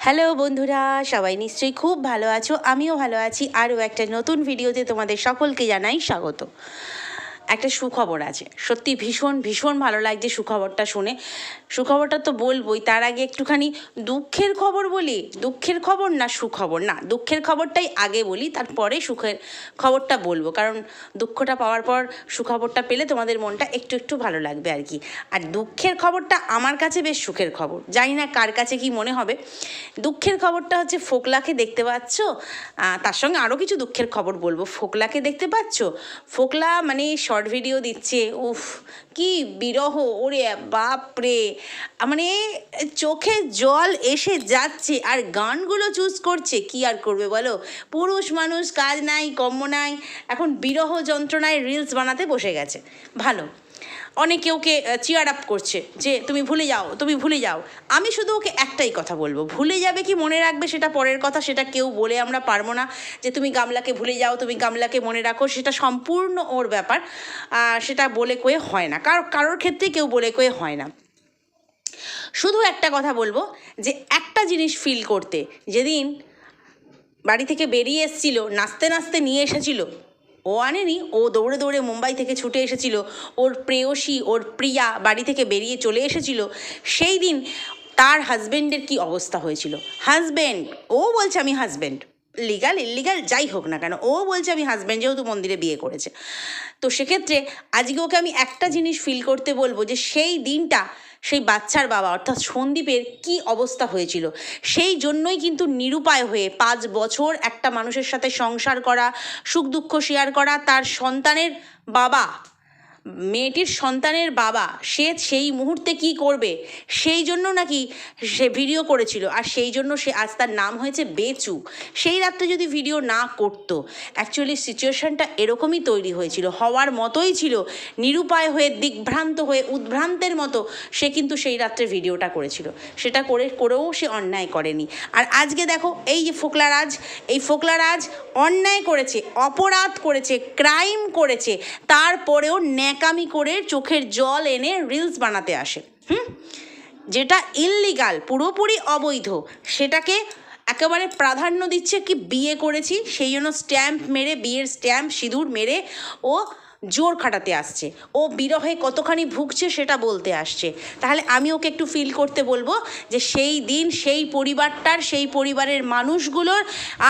Hello বন্ধুরা, সবাই নিশ্চয়ই খুব ভালো আছো। আমিও ভালো আছি। আরও একটা নতুন ভিডিওতে তোমাদের সকলকে জানাই স্বাগত। একটা সুখবর আছে। সত্যি ভীষণ ভীষণ ভালো লাগছে সুখবরটা শুনে। সুখবরটা তো বলবোই, তার আগে একটুখানি দুঃখের খবর বলি। দুঃখের খবর না সুখবর? না, দুঃখের খবরটাই আগে বলি, তারপরে সুখের খবরটা বলব। কারণ দুঃখটা পাওয়ার পর সুখবরটা পেলে তোমাদের মনটা একটু একটু ভালো লাগবে আর কি। আর দুঃখের খবরটা আমার কাছে বেশ সুখের খবর। জানি না কার কাছে কি মনে হবে। দুঃখের খবরটা হচ্ছে ফোকলাকে দেখতে পাচ্ছ? তার সঙ্গে আরও কিছু দুঃখের খবর বলব। ফোকলাকে দেখতে পাচ্ছ? ফোকলা মানে শর্ট ভিডিও দিচ্ছে। উফ, কি বিরহ, ওরে বাপরে! মানে চোখে জল এসে যাচ্ছে আর গানগুলো চুজ করছে, কি আর করবে বলো? পুরুষ মানুষ কাজ নাই, কর্ম নাই, এখন বিরহ যন্ত্রণায় রিলস বানাতে বসে গেছে। ভালো। অনেকে ওকে চিয়ার আপ করছে যে, তুমি ভুলে যাও, তুমি ভুলে যাও। আমি শুধু ওকে একটাই কথা বলব, ভুলে যাবে কি মনে রাখবে সেটা পরের কথা, সেটা কেউ বলে আমরা পারব না যে, তুমি গামলাকে ভুলে যাও, তুমি গামলাকে মনে রাখো। সেটা সম্পূর্ণ ওর ব্যাপার সেটা বলে কয়ে হয় না। কারও, কারোর ক্ষেত্রে কেউ বলে কয়ে হয় না। শুধু একটা কথা বলব, যে একটা জিনিস ফিল করতে, যেদিন বাড়ি থেকে বেরিয়ে এসেছিল, নাচতে নাচতে নিয়ে এসেছিল, ও আনেনি, ও দৌড়ে দৌড়ে মুম্বাই থেকে ছুটে এসেছিল, ওর প্রেয়সী, ওর প্রিয়া বাড়ি থেকে বেরিয়ে চলে এসেছিল, সেই দিন তার হাজব্যান্ডের কি অবস্থা হয়েছিল? হাজবেন্ড ও বলছে আমি হাজবেন্ড লিগাল ইলিগাল যাই হোক না কেন, ও বলছে আমি হাজব্যান্ড যেহেতু মন্দিরে বিয়ে করেছে। তো সেক্ষেত্রে আজকে ওকে আমি একটা জিনিস ফিল করতে বলব যে সেই দিনটা সেই বাচ্চার বাবা, অর্থাৎ সন্দীপের কি অবস্থা হয়েছিল? সেই জন্যই কিন্তু নিরুপায় হয়ে পাঁচ বছর একটা মানুষের সাথে সংসার করা, সুখ দুঃখ শেয়ার করা, তার সন্তানের বাবা মেয়েটির সন্তানের বাবা, সে সেই মুহূর্তে কি করবে? সেই জন্য নাকি সে ভিডিও করেছিল। আর সেই জন্য সে আজ তার নাম হয়েছে বেচু। সেই রাত্রে যদি ভিডিও না করতো অ্যাকচুয়ালি সিচুয়েশনটা এরকমই তৈরি হয়েছিল। হওয়ার মতোই ছিল। নিরুপায় হয়ে, দিগ্ভ্রান্ত হয়ে, উদ্ভ্রান্তের মতো সে কিন্তু সেই রাত্রে ভিডিওটা করেছিল। সেটা করে, করেও সে অন্যায় করেনি। আর আজকে দেখো, এই যে ফোকলা রাজ এই ফোকলা রাজ অন্যায় করেছে, অপরাধ করেছে ক্রাইম করেছে, তারপরেও ন্যাকামি করে চোখের জল এনে রিলস বানাতে আসে, হুম? যেটা ইললিগাল পুরোপুরি অবৈধ। সেটাকে একেবারে প্রাধান্য দিচ্ছে কি বিয়ে করেছি, সেই জন্য স্ট্যাম্প মেরে, বিয়ের স্ট্যাম্প সিঁদুর মেরে ও জোর খাটাতে আসছে। ও বিরহে কতখানি ভুগছে সেটা বলতে আসছে। তাহলে আমি ওকে একটু ফিল করতে বলব যে সেই দিন, সেই পরিবারটার, সেই পরিবারের মানুষগুলোর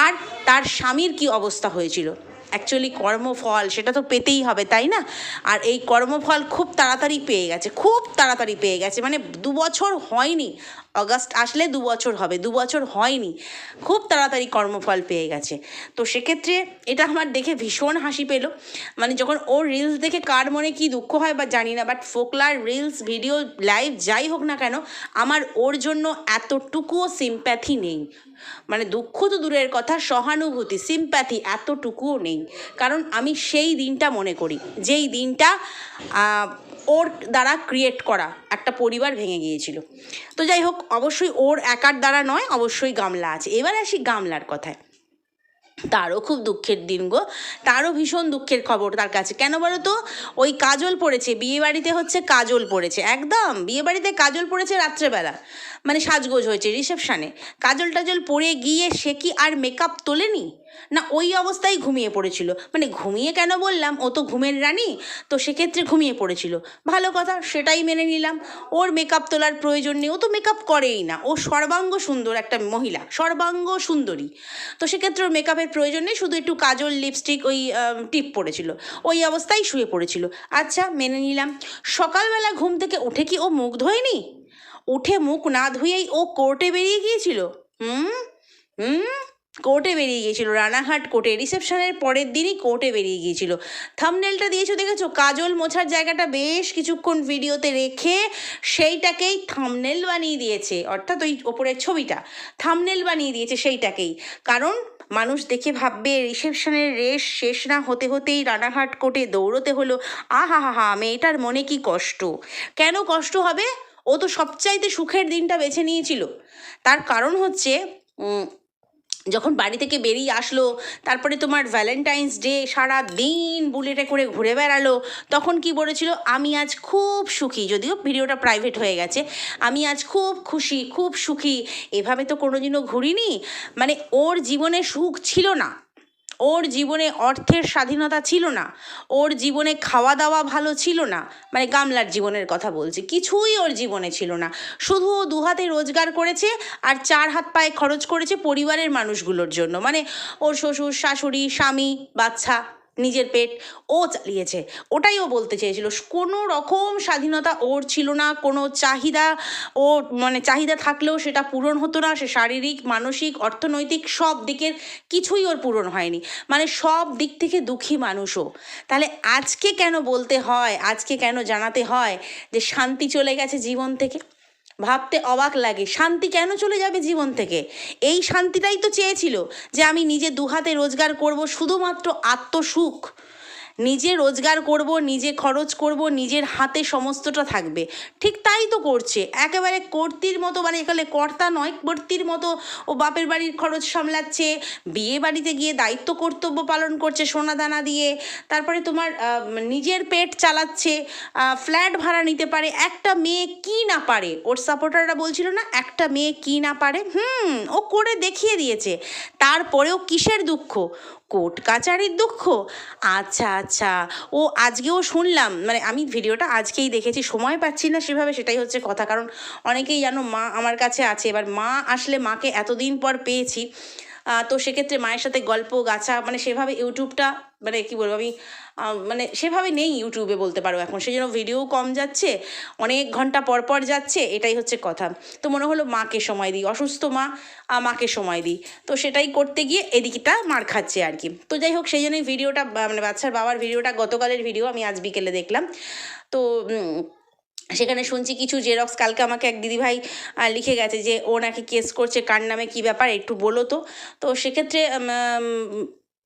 আর তার স্বামীর কি অবস্থা হয়েছিল। অ্যাকচুয়ালি কর্মফল, সেটা তো পেতেই হবে, তাই না? আর এই কর্মফল খুব তাড়াতাড়ি পেয়ে গেছে, খুব তাড়াতাড়ি পেয়ে গেছে মানে দু বছর হয়নি। অগাস্ট আসলে দু বছর হবে, দু বছর হয়নি। খুব তাড়াতাড়ি কর্মফল পেয়ে গেছে। তো সেক্ষেত্রে এটা আমার দেখে ভীষণ হাসি পেল। মানে যখন ওর রিলস দেখে কার মনে কি দুঃখ হয় বা জানি না বাট ফোকলার রিলস ভিডিও লাইভ যাই হোক না কেন, আমার ওর জন্য এতটুকুও সিম্প্যাথি নেই। মানে দুঃখ তো দূরের কথা, সহানুভূতি সিম্প্যাথি এতটুকুও নেই। কারণ আমি সেই দিনটা মনে করি, যেই দিনটা ওর দ্বারা ক্রিয়েট করা, একটা পরিবার ভেঙে গিয়েছিল। তো যাই হোক, অবশ্যই ওর একার দ্বারা নয়, অবশ্যই গামলা আছে। এবার আসি গামলার কথায়। তারও খুব দুঃখের দিন গো। তারও ভীষণ দুঃখের খবর তার কাছে। কেন বলো তো? ওই কাজল পড়েছে বিয়ে বাড়িতে হচ্ছে কাজল পড়েছে। একদম বিয়ে বাড়িতে কাজল পড়েছে রাত্রেবেলা। মানে সাজগোজ হয়েছে রিসেপশানে। কাজল টাজল পরে গিয়ে সে কি আর মেকআপ তোলেনি? না, ওই অবস্থায় ঘুমিয়ে পড়েছিল। মানে ঘুমিয়ে কেন বললাম? ও তো ঘুমের রানী, তো সেক্ষেত্রে ঘুমিয়ে পড়েছিল। ভালো কথা, সেটাই মেনে নিলাম। ওর মেকআপ তোলার প্রয়োজন নেই। ও তো মেকআপ করেই না। ও সর্বাঙ্গ সুন্দর একটা মহিলা, সর্বাঙ্গ সুন্দরী। তো সেক্ষেত্রে ওর মেকআপের প্রয়োজন নেই, শুধু একটু কাজল লিপস্টিক ওই টিপ পড়েছিল। ওই অবস্থায় শুয়ে পড়েছিল। আচ্ছা মেনে নিলাম। সকালবেলা ঘুম থেকে উঠে কি ও মুখ ধোয়নি? উঠে মুখ না ধুয়েই ও কোর্টে বেরিয়ে গিয়েছিল? হুম? হুম? কোর্টে বেরিয়ে গিয়েছিল, রানাঘাট কোর্টে। রিসেপশনের পরের দিনই কোর্টে বেরিয়ে গিয়েছিল। থামনেলটা দিয়েছ দেখেছ? কাজল মোছার জায়গাটা বেশ কিছুক্ষণ ভিডিওতে রেখে সেইটাকেই থামনেল বানিয়ে দিয়েছে, অর্থাৎ ওই ওপরের ছবিটা। থামনেল বানিয়ে দিয়েছে সেইটাকেই। কারণ মানুষ দেখে ভাববে, রিসেপশনের রেস শেষ না হতে হতেই রানাঘাট কোর্টে দৌড়তে হলো। আহা হা হা, মেয়েটার মনে কি কষ্ট? কেন কষ্ট হবে? ও তো সবচাইতে সুখের দিনটা বেছে নিয়েছিল। তার কারণ হচ্ছে যখন বাড়ি থেকে বেরিয়ে আসলো, তারপরে তোমার ভ্যালেন্টাইন্স ডে সারা দিন বুলেটে করে ঘুরে বেড়ালো, তখন কি বলেছিল? আমি আজ খুব সুখী, যদিও ভিডিওটা প্রাইভেট হয়ে গেছে, আমি আজ খুব খুশি, খুব সুখী। এভাবে তো কোনোদিনও ঘুরিনি। মানে ওর জীবনে সুখ ছিল না। ওর জীবনে অর্থের স্বাধীনতা ছিল না, ওর জীবনে খাওয়া দাওয়া ভালো ছিল না মানে গামলার জীবনের কথা বলছি, কিছুই ওর জীবনে ছিল না। শুধু ও দু হাতে রোজগার করেছে আর চার হাত পায়ে খরচ করেছে পরিবারের মানুষগুলোর জন্য মানে ওর শ্বশুর, শাশুড়ি, স্বামী, বাচ্চা। নিজের পেট ও চালিয়েছে। ওটাই ও বলতে চেয়েছিল। কোনো রকম স্বাধীনতা ওর ছিল না, কোনো চাহিদা ও মানে চাহিদা থাকলেও সেটা পূরণ হতো না, সে শারীরিক, মানসিক, অর্থনৈতিক সব দিকের কিছুই ওর পূরণ হয়নি। মানে সব দিক থেকে দুঃখী মানুষও তাহলে আজকে কেন বলতে হয়, আজকে কেন জানাতে হয় যে শান্তি চলে গেছে জীবন থেকে? ভাবতে অবাক লাগে, শান্তি কেন চলে যাবে জীবন থেকে? এই শান্তিটাই তো চেয়েছিল যে আমি নিজে দুহাতে রোজগার করব শুধুমাত্র আত্মসুখ। নিজে রোজগার করব, নিজে খরচ করব, নিজের হাতে সমস্তটা থাকবে। ঠিক তাই তো করছে। একেবারে কর্তির মতো মানে এখানে কর্তা নয়, কর্তির মতো ও বাপের বাড়ির খরচ সামলাচ্ছে। বিয়ে বাড়িতে গিয়ে দায়িত্ব কর্তব্য পালন করছে সোনা দানা দিয়ে। তারপরে তোমার নিজের পেট চালাচ্ছে। ফ্ল্যাট ভাড়া নিতে পারে। একটা মেয়ে কি না পারে? ওর সাপোর্টাররা বলছিল না, একটা মেয়ে কি না পারে? হুম, ও করে দেখিয়ে দিয়েছে। তারপরেও কিসের দুঃখ? কোর্ট কাচারির দুঃখ? আচ্ছা আচ্ছা। ও আজকেও শুনলাম মানে আমি ভিডিওটা আজকেই দেখেছি, সময় পাচ্ছি না সেভাবে, সেটাই হচ্ছে কথা। কারণ অনেকেই জানো, মা আমার কাছে আছে। এবার মা আসলে মাকে এতদিন পর পেয়েছি। তো সেক্ষেত্রে মায়ের সাথে গল্প, গাছা মানে সেভাবে ইউটিউবটা মানে কি বলব আমি মানে সেভাবে নেই ইউটিউবে বলতে পারো এখন। সেই জন্য ভিডিও কম যাচ্ছে, অনেক ঘণ্টা পর পর যাচ্ছে, এটাই হচ্ছে কথা। তো মনে হলো মাকে সময় দিই, অসুস্থ মা মাকে সময় দিই। তো সেটাই করতে গিয়ে এদিকটা মার খাচ্ছে আর কি। তো যাই হোক, সেই জন্যই ভিডিওটা মানে বাচ্চার বাবার ভিডিওটা গতকালের ভিডিও আমি আজ বিকেলে দেখলাম। তো সেখানে শুনছি কিছু জেরক্স কালকে আমাকে এক দিদিভাই লিখে গেছে যে, ও নাকি কেস করছে, কার নামে কী ব্যাপার, একটু বলো তো। তো সেক্ষেত্রে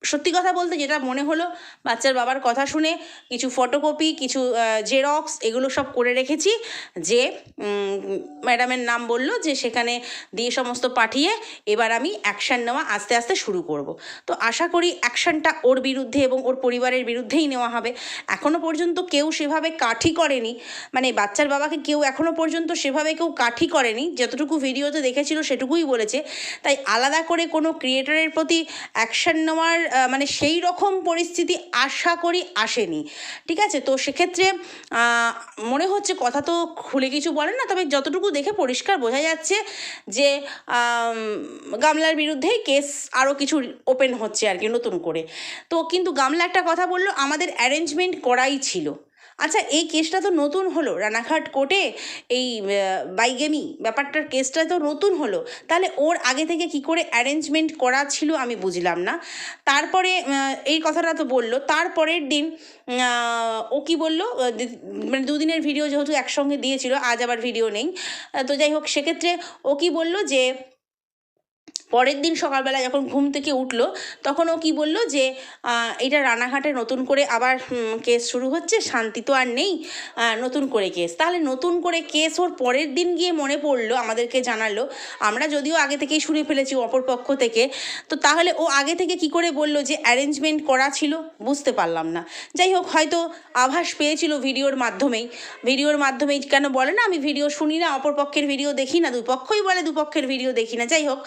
সত্যি কথা বলতে যেটা মনে হলো, বাচ্চার বাবার কথা শুনে কিছু ফটোকপি কিছু জেরক্স এগুলো সব করে রেখেছি, যে ম্যাডামের নাম বলল যে, সেখানে দিয়ে সমস্ত পাঠিয়ে এবার আমি অ্যাকশান নেওয়া আস্তে আস্তে শুরু করব। তো আশা করি অ্যাকশানটা ওর বিরুদ্ধে এবং ওর পরিবারের বিরুদ্ধেই নেওয়া হবে। এখনও পর্যন্ত কেউ সেভাবে কাঠি করেনি মানে বাচ্চার বাবাকে কেউ এখনও পর্যন্ত সেভাবে কেউ কাঠি করেনি, যতটুকু ভিডিওতে দেখেছিল সেটুকুই বলেছে। তাই আলাদা করে কোনো ক্রিয়েটারের প্রতি অ্যাকশান নেওয়ার মানে সেই রকম পরিস্থিতি আশা করি আসেনি। ঠিক আছে? তো সেক্ষেত্রে মনে হচ্ছে কথা তো খুলে কিছু বলেন না, তবে যতটুকু দেখে পরিষ্কার বোঝা যাচ্ছে যে গামলার বিরুদ্ধেই কেস আরও কিছু ওপেন হচ্ছে আর কি, নতুন করে। তো কিন্তু গামলা একটা কথা বলল, আমাদের অ্যারেঞ্জমেন্ট করাই ছিল। আচ্ছা এই কেসটা তো নতুন হলো। রানাঘাট কোর্টে এই বাইগেমি ব্যাপারটার কেসটা তো নতুন হলো। তাহলে ওর আগে থেকে কি করে অ্যারেঞ্জমেন্ট করা ছিল আমি বুঝলাম না। তারপরে এই কথাটা তো বলল। তারপরের দিন ও কি বলল? মানে দুদিনের ভিডিও যেহেতু একসঙ্গে দিয়েছিল, আজ আবার ভিডিও নেই। তো যাই হোক, সেক্ষেত্রে ও কি বলল যে পরের দিন সকালবেলা যখন ঘুম থেকে উঠল, তখন ও কি বলল যে এটা রানাঘাটে নতুন করে আবার কেস শুরু হচ্ছে, শান্তি তো আর নেই নতুন করে কেস। তাহলে নতুন করে কেস ওর পরের দিন গিয়ে মনে পড়ল, আমাদেরকে জানালো। আমরা যদিও আগে থেকেই শুনে ফেলেছি অপর পক্ষ থেকে। তো তাহলে ও আগে থেকে কি করে বলল যে, অ্যারেঞ্জমেন্ট করা ছিল? বুঝতে পারলাম না। যাই হোক, হয়তো আভাস পেয়েছিল ভিডিওর মাধ্যমেই। ভিডিওর মাধ্যমেই কেন বলে না, আমি ভিডিও শুনি না, অপর পক্ষের ভিডিও দেখি না, দুপক্ষই বলে, দুপক্ষের ভিডিও দেখি না। যাই হোক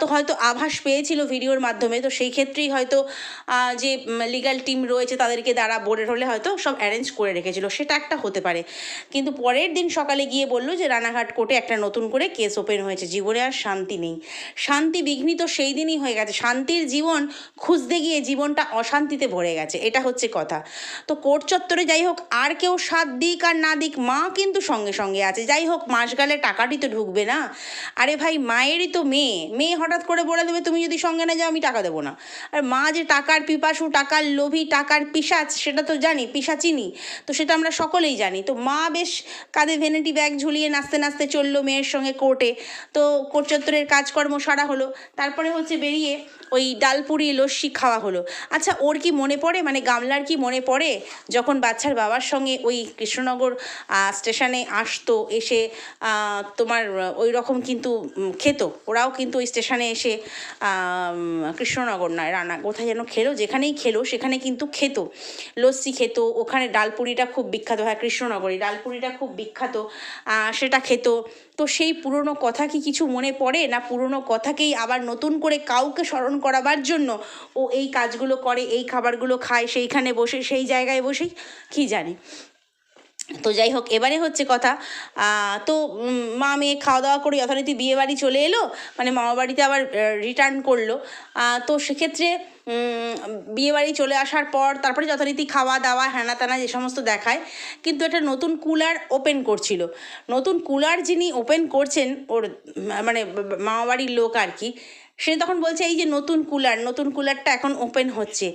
তো হয়তো আভাস পেয়েছিল ভিডিওর মাধ্যমে, তো সেই ক্ষেত্রেই হয়তো যে লিগ্যাল টিম রয়েছে তাদেরকে দ্বারা বোর্ডের হলে হয়তো সব অ্যারেঞ্জ করে রেখেছিল। সেটা একটা হতে পারে। কিন্তু পরের দিন সকালে গিয়ে বলল যে, রানাঘাট কোর্টে একটা নতুন করে কেস ওপেন হয়েছে। জীবনে আর শান্তি নেই। শান্তি বিঘ্নিত সেই দিনই হয়ে গেছে। শান্তির জীবন খুঁজতে গিয়ে জীবনটা অশান্তিতে ভরে গেছে। এটা হচ্ছে কথা। তো কোর্ট চত্বরে যাই হোক, আর কেউ সাত দিক আর না দিক মা কিন্তু সঙ্গে সঙ্গে আছে। যাই হোক, মাস গেলে টাকাটি তো ঢুকবে না। আরে ভাই, মায়েরই তো মেয়ে। মেয়ে হঠাৎ করে বলে দেবে, তুমি যদি সঙ্গে না যাও, আমি টাকা দেবো না। আর মা যে টাকার পিপাসু, টাকার লোভী, টাকার পিসাচ, সেটা তো জানি, পিসাচিনি, তো সেটা আমরা সকলেই জানি। তো মা বেশ কাঁধে ভেনেটি ব্যাগ ঝুলিয়ে নাচতে নাচতে চলল মেয়ের সঙ্গে কোর্টে। তো কোর্ট চত্বরের কাজকর্ম সারা হলো। তারপরে হচ্ছে বেরিয়ে ওই ডালপুরি লস্যি খাওয়া হলো। আচ্ছা ওর কি মনে পড়ে? মানে গামলার কি মনে পড়ে? যখন বাচ্চার বাবার সঙ্গে ওই কৃষ্ণনগর স্টেশনে আসতো, এসে তোমার, ওই রকম কিন্তু খেত। ওরাও কিন্তু ওই স্টেশনে এসে কৃষ্ণনগর নয়, রানা, কোথায় যেন খেলো, যেখানেই খেলো, সেখানে কিন্তু খেত। লস্যি খেত, ওখানে ডালপুরিটা খুব বিখ্যাত হয়, কৃষ্ণনগরে ডালপুরিটা খুব বিখ্যাত সেটা খেত। তো সেই পুরনো কথা কি কিছু মনে পড়ে? না পুরনো কথাকেই আবার নতুন করে কাউকে স্মরণ করাবার জন্য ও এই কাজগুলো করে, এই খাবারগুলো খায়, সেইখানে বসে, সেই জায়গায় বসেই? কি জানি। তো যাই হোক, এবারে হচ্ছে কথা। তো মা মেয়ে খাওয়া দাওয়া করে যথারীতি বিয়ে বাড়ি চলে এলো মানে মামা বাড়িতে আবার রিটার্ন করল। তো সেক্ষেত্রে বিয়ে বাড়ি চলে আসার পর তারপরে যথারীতি খাওয়া দাওয়া হ্যানা ত্যানা যে সমস্ত দেখায়, কিন্তু একটা নতুন কুলার ওপেন করছিল। নতুন কুলার যিনি ওপেন করছেন, ওর মানে মামা বাড়ির লোক আর কি, সে তখন বলছে, এই যে নতুন কুলার, নতুন কুলারটা এখন ওপেন হচ্ছে।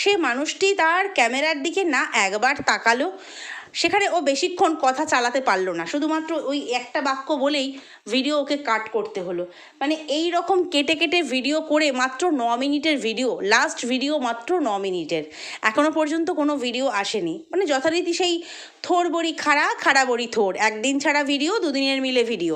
সে মানুষটি তার ক্যামেরার দিকে না একবার তাকালো। সেখানে ও বেশিক্ষণ কথা চালাতে পারল না। শুধুমাত্র ওই একটা বাক্য বলেই ভিডিও ওকে কাট করতে হলো। মানে এই রকম কেটে কেটে ভিডিও করে মাত্র ন মিনিটের ভিডিও লাস্ট ভিডিও মাত্র ন মিনিটের। এখনও পর্যন্ত কোনো ভিডিও আসেনি। মানে যথারীতি সেই থোর বড়ি খাড়া খাড়া বড়ি থোর। একদিন ছাড়া ভিডিও দুদিনের মিলে ভিডিও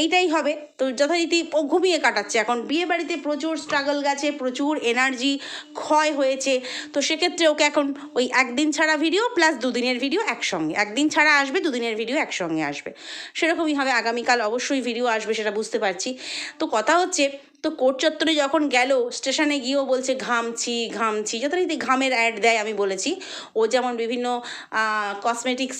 এইটাই হবে। তো যথারীতি ও ঘুমিয়ে কাটাচ্ছে। এখন বিয়ে বাড়িতে প্রচুর স্ট্রাগল গেছে, প্রচুর এনার্জি ক্ষয় হয়েছে। তো সেক্ষেত্রে ওকে এখন ওই একদিন ছাড়া ভিডিও প্লাস দুদিনের ভিডিও একসঙ্গে। একদিন ছাড়া আসবে, দুদিনের ভিডিও একসঙ্গে আসবে। সেরকমই হবে। আগামীকাল অবশ্যই ভিডিও আসবে, সেটা বুঝতে পারছি। তো কথা হচ্ছে তো কোর্ট চত্বরে যখন গেল, স্টেশনে গিয়েও বলছে, ঘামছি ঘামছি। যথারীতি ঘামের অ্যাড দেয় আমি বলেছি। ও যেমন বিভিন্ন কসমেটিক্স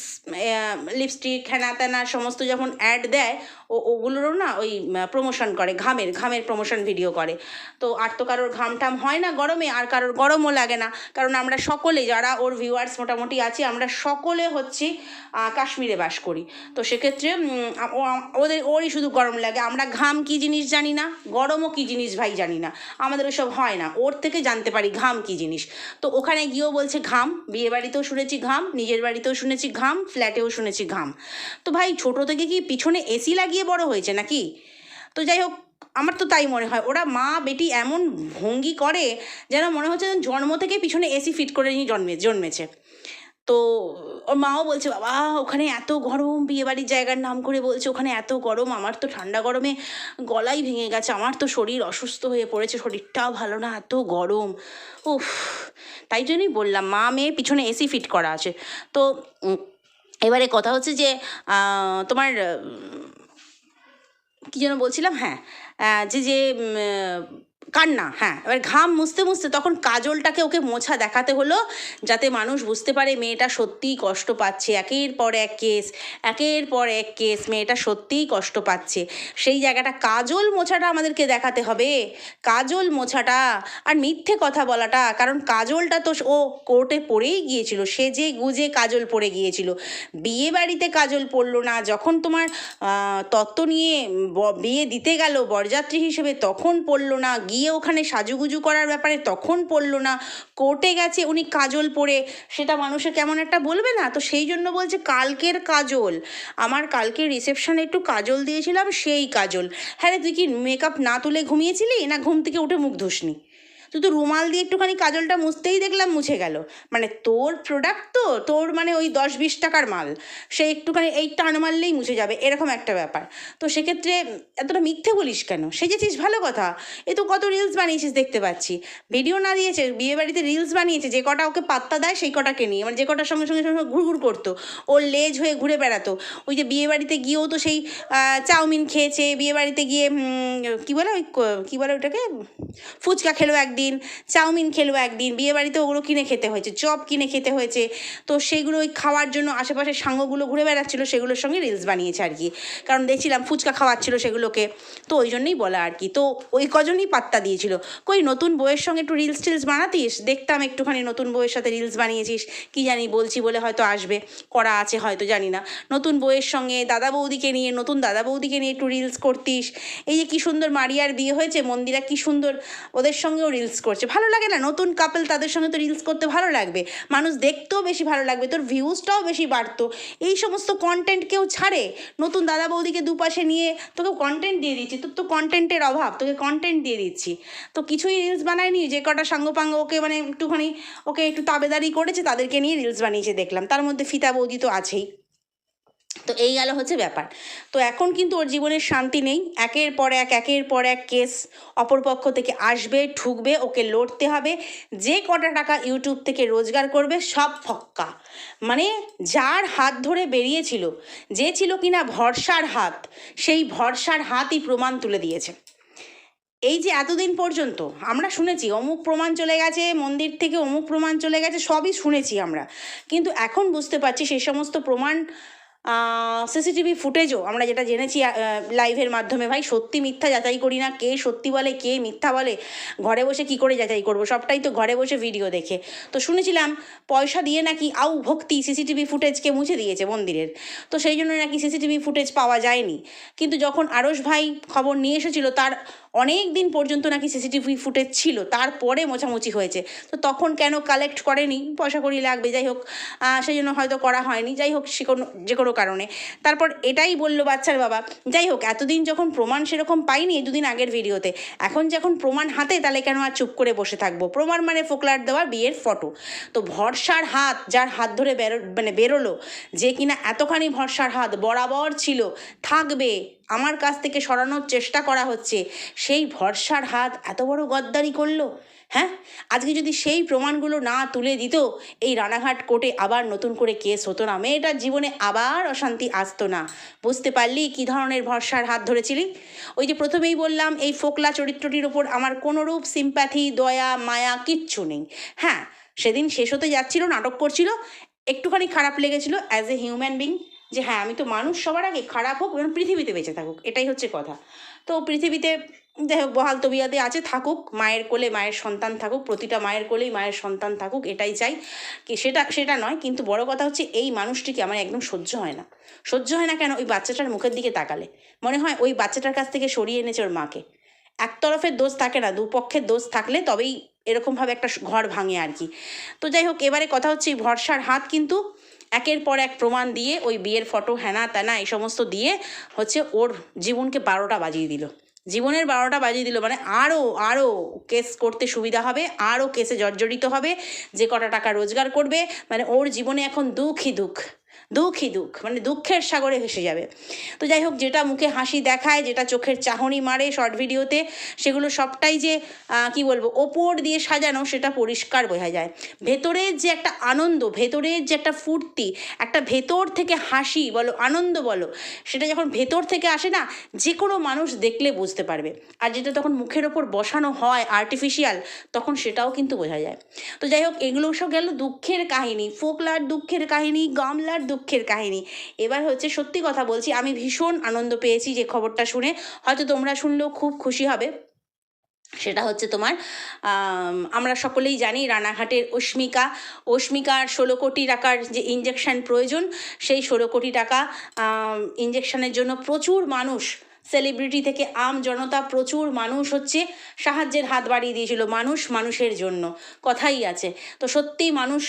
লিপস্টিক হ্যানা ত্যানা সমস্ত যখন অ্যাড দেয়, ও, ওগুলোরও না ওই প্রমোশন করে, ঘামের ঘামের প্রমোশন ভিডিও করে। তো আর তো কারোর ঘাম টাম হয় না গরমে, আর কারোর গরমও লাগে না। কারণ আমরা সকলে, যারা ওর ভিউয়ার্স মোটামুটি আছি, আমরা সকলে হচ্ছি কাশ্মীরে বাস করি। তো সেক্ষেত্রে ওদের, ওরই শুধু গরম লাগে। আমরা ঘাম কী জিনিস জানি না? গরমও কী জিনিস ভাই জানি না। আমাদের ওসব হয় না। ওর থেকে জানতে পারি ঘাম কী জিনিস। তো ওখানে গিয়েও বলছে ঘাম। বিয়ে বাড়িতেও শুনেছি ঘাম, নিজের বাড়িতেও শুনেছি ঘাম, ফ্ল্যাটেও শুনেছি ঘাম। তো ভাই ছোট থেকে কি পিছনে এসি লাগিয়ে বড় হয়েছে নাকি? তো যাই হোক, আমার তো তাই মনে হয়। ওরা মা বেটি এমন ভঙ্গি করে যেন মনে হচ্ছে জন্ম থেকে পিছনে এসি ফিট করে নিয়ে জন্মে জন্মেছে। তো ওর মাও বলছে, বাবা, ওখানে এত গরম, বিয়েবাড়ির জায়গার নাম করে বলছে, ওখানে এত গরম, আমার তো ঠান্ডা গরমে গলাই ভেঙে গেছে, আমার তো শরীর অসুস্থ হয়ে পড়েছে শরীরটাও ভালো না, এত গরম। উফ, তাই জন্যই বললাম, মা মেয়ে পিছনে এসি ফিট করা আছে। তো এবারে কথা হচ্ছে যে তোমার কী যেন বলছিলাম হ্যাঁ যে যে কান্না হ্যাঁ। এবার ঘাম মুছতে মুছতে তখন কাজলটাকে ওকে মোছা দেখাতে হলো, যাতে মানুষ বুঝতে পারে মেয়েটা সত্যিই কষ্ট পাচ্ছে। একের পর এক কেস, একের পর এক কেস, মেয়েটা সত্যিই কষ্ট পাচ্ছে। সেই জায়গাটা কাজল মোছাটা আমাদেরকে দেখাতে হবে। কাজল মোছাটা আর মিথ্যে কথা বলাটা, কারণ কাজলটা তো ও কোর্টে পড়েই গিয়েছিল। সেজে গুজে কাজল পড়ে গিয়েছিল। বিয়ে বাড়িতে কাজল পড়ল না। যখন তোমার তত্ত্ব নিয়ে বিয়ে দিতে গেল বরযাত্রী হিসেবে, তখন পড়ল না। গিয়ে ওখানে সাজুগুজু করার ব্যাপারে তখন পড়ল না। কোর্টে গেছে, উনি কাজল পরে সেটা মানুষের কেমন একটা বলবে না? তো সেই জন্য বলছে, কালকের কাজল। আমার কালকে রিসেপশনে একটু কাজল দিয়েছিলাম সেই কাজল। হ্যাঁ রে, তুই কি মেকআপ না তুলে ঘুমিয়েছিলি? না ঘুম থেকে উঠে মুখ ধুসনি? তো রুমাল দিয়ে একটুখানি কাজলটা মুছতেই দেখলাম মুছে গেল। মানে তোর প্রোডাক্ট তো, তোর মানে ওই দশ বিশ টাকার মাল, সে একটুখানি এই টান মারলেই মুছে যাবে, এরকম একটা ব্যাপার। তো সেক্ষেত্রে এতটা মিথ্যে বলিস কেন? সেজেছিস ভালো কথা। এ তো কত রিলস বানিয়েছিস দেখতে পাচ্ছি। ভিডিও না দিয়েছে বিয়ে বাড়িতে রিলস বানিয়েছে, যে কটা ওকে পাত্তা দেয় সেই কটাকে নিয়ে। মানে যে কটার সঙ্গে সঙ্গে সঙ্গে ঘুরঘুর করতো। ওর লেজ হয়ে ঘুরে বেড়াতো। ওই যে বিয়ে বাড়িতে গিয়েও তো সেই চাউমিন খেয়েছে বিয়ে বাড়িতে গিয়ে কী বলে ওই কী বলে ওটাকে ফুচকা খেলো একদিন। চাউমিন খেলো একদিন বিয়ে বাড়িতে ওগুলো কিনে খেতে হয়েছে, চপ কিনে খেতে হয়েছে। তো সেইগুলো ওই খাওয়ার জন্য আশেপাশে সাঙ্গগুলো ঘুরে বেড়াচ্ছিল, সেগুলোর সঙ্গে রিলস বানিয়েছে আর কি। কারণ দেখছিলাম ফুচকা খাওয়াচ্ছিল সেগুলোকে, তো ওই জন্যই বলা আর কি। তো ওই কজনই পাত্তা দিয়েছিল। কই, নতুন বইয়ের সঙ্গে একটু রিলস টিলস বানাতিস? দেখতাম একটুখানি নতুন বইয়ের সাথে রিলস বানিয়েছিস, কি জানি বলছি বলে হয়তো আসবে, করা আছে হয়তো, জানি না। নতুন বইয়ের সঙ্গে দাদা বৌদিকে নিয়ে, নতুন দাদা বৌদিকে নিয়ে একটু রিলস করতিস। এই যে কী সুন্দর মারিয়ার বিয়ে হয়েছে, মন্দিরা কি সুন্দর, ওদের সঙ্গেও রিলস করছে। ভালো লাগে না? নতুন কাপল তাদের সঙ্গে তো রিলস করতে ভালো লাগবে। মানুষ দেখতেও বেশি ভালো লাগবে। তোর ভিউজটাও বেশি বাড়তো। এই সমস্ত কন্টেন্ট কেউ ছাড়ে? নতুন দাদা বৌদিকে দুপাশে নিয়ে তোকে কন্টেন্ট দিয়ে দিচ্ছি। তোর তো কন্টেন্টের অভাব। তোকে কন্টেন্ট দিয়ে দিচ্ছি। তো কিছুই রিলস বানায়নি। যে কটা সাঙ্গপাঙ্গ ওকে মানে একটুখানি ওকে একটু তাবেদারি করেছে, তাদেরকে নিয়ে রিলস বানিয়েছে দেখলাম। তার মধ্যে ফিতা বৌদি তো আছেই। তো এই গেল হচ্ছে ব্যাপার। তো এখন কিন্তু ওর জীবনের শান্তি নেই। একের পর এক, একের পর এক কেস অপরপক্ষ থেকে আসবে, ঠুকবে, ওকে লড়তে হবে। যে কটা টাকা ইউটিউব থেকে রোজগার করবে সব ফক্কা। মানে যার হাত ধরে বেরিয়েছিল, যে ছিল কিনা ভরসার হাত, সেই ভরসার হাতই প্রমাণ তুলে দিয়েছে। এই যে এতদিন পর্যন্ত আমরা শুনেছি, অমুক প্রমাণ চলে গেছে, মন্দির থেকে অমুক প্রমাণ চলে গেছে, সবই শুনেছি আমরা। কিন্তু এখন বুঝতে পারছি সেই সমস্ত প্রমাণ সিসিটিভি ফুটেজও আমরা যেটা জেনেছি লাইভের মাধ্যমে, ভাই, সত্যি মিথ্যা যাচাই করি না, কে সত্যি বলে, কে মিথ্যা বলে, ঘরে বসে কি করে যাচাই করব, সবটাই তো ঘরে বসে ভিডিও দেখে। তো শুনেছিলাম, পয়সা দিয়ে নাকি আউ ভক্তি সিসিটিভি ফুটেজকে মুছে দিয়েছে মন্দিরের। তো সেই জন্য নাকি সিসিটিভি ফুটেজ পাওয়া যায়নি। কিন্তু যখন আরস ভাই খবর নিয়ে এসেছিল, তার অনেক দিন পর্যন্ত নাকি সিসিটিভি ফুটেজ ছিল, তারপরে মোছামুছি হয়েছে। তো তখন কেন কালেক্ট করেনি? পয়সা করি লাগবে, যাই হোক। সেই জন্য হয়তো করা হয়নি, যাই হোক সে কোনো, যে কোনো কারণে। তারপর এটাই বলল বাচ্চার বাবা, যাই হোক, এতদিন যখন প্রমাণ সেরকম পাইনি দুদিন আগের ভিডিওতে, এখন যখন প্রমাণ হাতে, তাহলে কেন আর চুপ করে বসে থাকব? প্রমাণ মানে ফোকলার দেওয়ার বিয়ের ফটো তো ভরসার হাত, যার হাত ধরে বেরো মানে বেরোলো, যে কিনা এতখানি ভরসার হাত, বরাবর ছিল, থাকবে। আমার কাছ থেকে সরানোর চেষ্টা করা হচ্ছে। সেই ভরসার হাত এত বড় গদ্দারি করল? হ্যাঁ? আজকে যদি সেই প্রমাণগুলো না তুলে দিত, এই রানাঘাট কোর্টে আবার নতুন করে কেস হতো না। মেয়েটার জীবনে আবার অশান্তি আসতো না। বুঝতে পারলি কী ধরনের ভরসার হাত ধরেছিলি? ওই যে প্রথমেই বললাম, এই ফোকলা চরিত্রটির ওপর আমার কোনোরূপ সিম্প্যাথি দয়া, মায়া কিচ্ছু নেই। হ্যাঁ সেদিন শেষ হতে যাচ্ছিল, নাটক করছিল, একটুখানি খারাপ লেগেছিল অ্যাজ এ হিউম্যান বিং যে হ্যাঁ আমি তো মানুষ, সবার আগে খারাপ হোক এবং পৃথিবীতে বেঁচে থাকুক, এটাই হচ্ছে কথা। তো পৃথিবীতে যাই হোক, বহাল তবিয়াতে আছে, থাকুক, মায়ের কোলে মায়ের সন্তান থাকুক, প্রতিটা মায়ের কোলেই মায়ের সন্তান থাকুক, এটাই চাই। সেটা সেটা নয়, কিন্তু বড় কথা হচ্ছে এই মানুষটিকে আমার একদম সহ্য হয় না। সহ্য হয় না কেন? ওই বাচ্চাটার মুখের দিকে তাকালে। মনে হয় ওই বাচ্চাটার কাছ থেকে সরিয়ে এনেছে ওর মাকে। এক তরফের দোষ থাকে না, দুপক্ষের দোষ থাকলে তবেই এরকমভাবে একটা ঘর ভাঙে আর কি। তো যাই হোক, এবারে কথা হচ্ছে ভরসার হাত কিন্তু একের পর এক প্রমাণ দিয়ে ওই বিয়ের ফটো হ্যানা ত্যানা এই সমস্ত দিয়ে হচ্ছে ওর জীবনকে বারোটা বাজিয়ে দিল। জীবনের বারোটা বাজিয়ে দিল মানে আরও আরও কেস করতে সুবিধা হবে আরও কেসে জর্জরিত হবে, যে কটা টাকা রোজগার করবে মানে ওর জীবনে এখন দুঃখই দুঃখ। দুঃখই দুঃখ মানে দুঃখের সাগরে ভেসে যাবে। তো যাই হোক, যেটা মুখে হাসি দেখায়, যেটা চোখের চাহনি মারে শর্ট ভিডিওতে সেগুলো সবটাই যে কি বলব, ওপর দিয়ে সাজানো সেটা পরিষ্কার বোঝা যায়। ভেতরের যে একটা আনন্দ, ভেতরের যে একটা ফুর্তি, একটা ভেতর থেকে হাসি বলো, আনন্দ বলো, সেটা যখন ভেতর থেকে আসে না যে কোনো মানুষ দেখলে বুঝতে পারবে। আর যেটা তখন মুখের ওপর বসানো হয় আর্টিফিশিয়াল তখন সেটাও কিন্তু বোঝা যায়। তো যাই হোক, এগুলো সব গেল দুঃখের কাহিনী, ফোকলার দুঃখের কাহিনী, গামলার দুঃখের কাহিনী। এবার হচ্ছে সত্যি কথা বলছি, আমি ভীষণ আনন্দ পেয়েছি যে খবরটা শুনে। হয়তো তোমরা শুনলেও খুব খুশি হবে। সেটা হচ্ছে তোমার আমরা সকলেই জানি রানাঘাটের অস্মিকা। অস্মিকার ষোলো কোটি টাকার যে ইঞ্জেকশন প্রয়োজন, সেই ষোলো কোটি টাকা ইঞ্জেকশানের জন্য প্রচুর মানুষ সেলিব্রিটি থেকে আম জনতা প্রচুর মানুষ হচ্ছে, সাহায্যের হাত বাড়িয়ে দিয়েছিল মানুষ মানুষের জন্য। কথাই আছে। তো সত্যিই মানুষ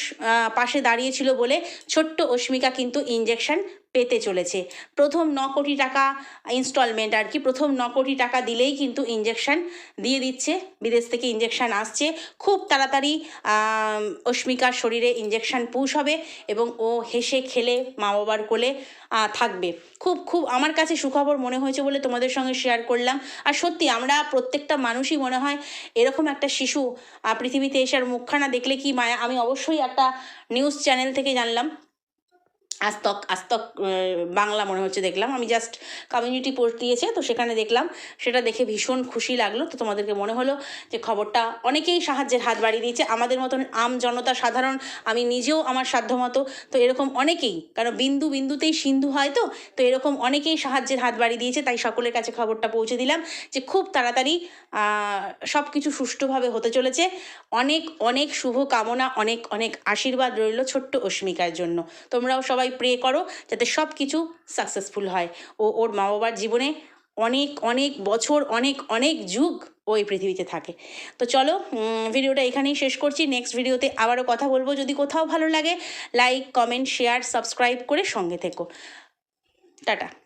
পাশে দাঁড়িয়েছিল বলে ছোট্ট অস্মিকা কিন্তু ইঞ্জেকশন পেতে চলেছে। প্রথম ন কোটি টাকা ইনস্টলমেন্ট আর কি, প্রথম ন কোটি টাকা দিলেই কিন্তু ইঞ্জেকশন দিয়ে দিচ্ছে, বিদেশ থেকে ইঞ্জেকশন আসছে। খুব তাড়াতাড়ি অস্মিকার শরীরে ইঞ্জেকশন পুশ হবে এবং ও হেসে খেলে মা বাবার কোলে থাকবে। খুব খুব আমার কাছে সুখবর মনে হয়েছে বলে তোমাদের সঙ্গে শেয়ার করলাম। আর সত্যি আমরা প্রত্যেকটা মানুষই মনে হয় এরকম একটা শিশু পৃথিবীতে এসে আর মুখখানা দেখলে কি মায়া? আমি অবশ্যই একটা নিউজ চ্যানেল থেকে জানলাম। আস্তক আস্তক আহ, বাংলা মনে হচ্ছে দেখলাম। আমি জাস্ট কমিউনিটি পোস্ট দিয়েছে তো সেখানে দেখলাম। সেটা দেখে ভীষণ খুশি লাগল। তো তোমাদেরকে মনে হলো যে খবরটা অনেকেই সাহায্যের হাত বাড়িয়ে দিয়েছে। আমাদের মতন আম জনতা সাধারণ আমি নিজেও আমার সাধ্যমতো। তো এরকম অনেকেই কারণ বিন্দু বিন্দুতেই সিন্ধু হয় তো তো এরকম অনেকেই সাহায্যের হাত বাড়িয়ে দিয়েছে। তাই সকলের কাছে খবরটা পৌঁছে দিলাম যে খুব তাড়াতাড়ি সব কিছু সুষ্ঠুভাবে হতে চলেছে। অনেক অনেক শুভ কামনা অনেক অনেক আশীর্বাদ রইল ছোট্ট অস্মিকার জন্য। তোমরাও সবাই প্রে করো যাতে সব কিছু সাকসেসফুল হয়। ও ওর মা বাবার জীবনে অনেক অনেক বছর, অনেক অনেক যুগ ও পৃথিবীতে থাকে। তো চলো ভিডিওটা এখানেই শেষ করছি। নেক্সট ভিডিওতে আবারও কথা বলব। যদি কোথাও ভালো লাগে লাইক কমেন্ট শেয়ার সাবস্ক্রাইব করে সঙ্গে থেকো। টাটা।